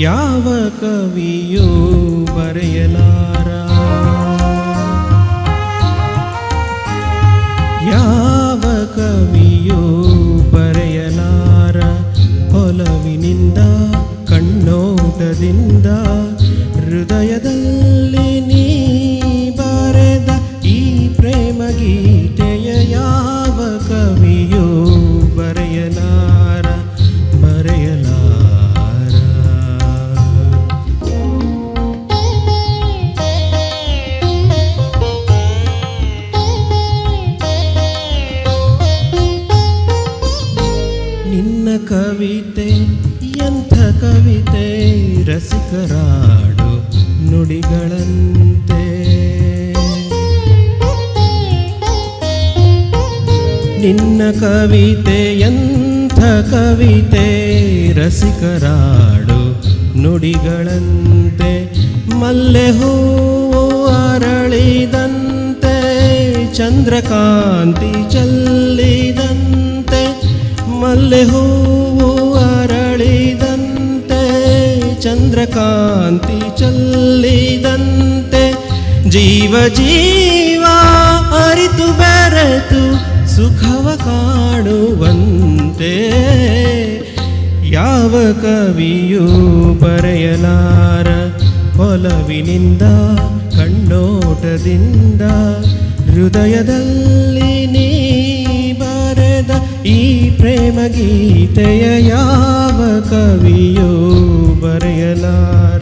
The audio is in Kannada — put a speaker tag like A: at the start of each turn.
A: ಯಾವ ಕವಿಯೂ ಬರೆಯಲಾರ? ಯಾವ ಕವಿಯೂ ಬರೆಯಲಾರ? ಒಲವಿನಿಂದ ಕಣ್ಣೋಟದಿಂದ ಹೃದಯದಲ್ಲಿ ಕವಿತೆ, ಎಂಥ ಕವಿತೆ ರಸಿಕರಾಡು ನುಡಿಗಳಂತೆ. ನಿನ್ನ ಕವಿತೆ, ಎಂಥ ಕವಿತೆ ರಸಿಕರಾಡು ನುಡಿಗಳಂತೆ. ಮಲ್ಲೆ ಹೂವು ಅರಳಿದಂತೆ, ಚಂದ್ರಕಾಂತಿ ಚಲ್ಲಿದಂತೆ. ಮಲ್ಲೆ ಹೂವು ಚಂದ್ರಕಾಂತಿ ಚೆಲ್ಲಿದಂತೆ ಜೀವ ಜೀವ ಅರಿತು ಬೆರೆತು ಸುಖವ ಕಾಣುವಂತೆ ಯಾವ ಕವಿಯೂ ಬರೆಯಲಾರ ಒಲವಿನಿಂದ ಕಣ್ಣೋಟದಿಂದ ಹೃದಯದಲ್ಲಿ ಈ ಪ್ರೇಮ ಗೀತೆಯ ಯಾವ ಕವಿಯೂ ಬರೆಯಲಾರ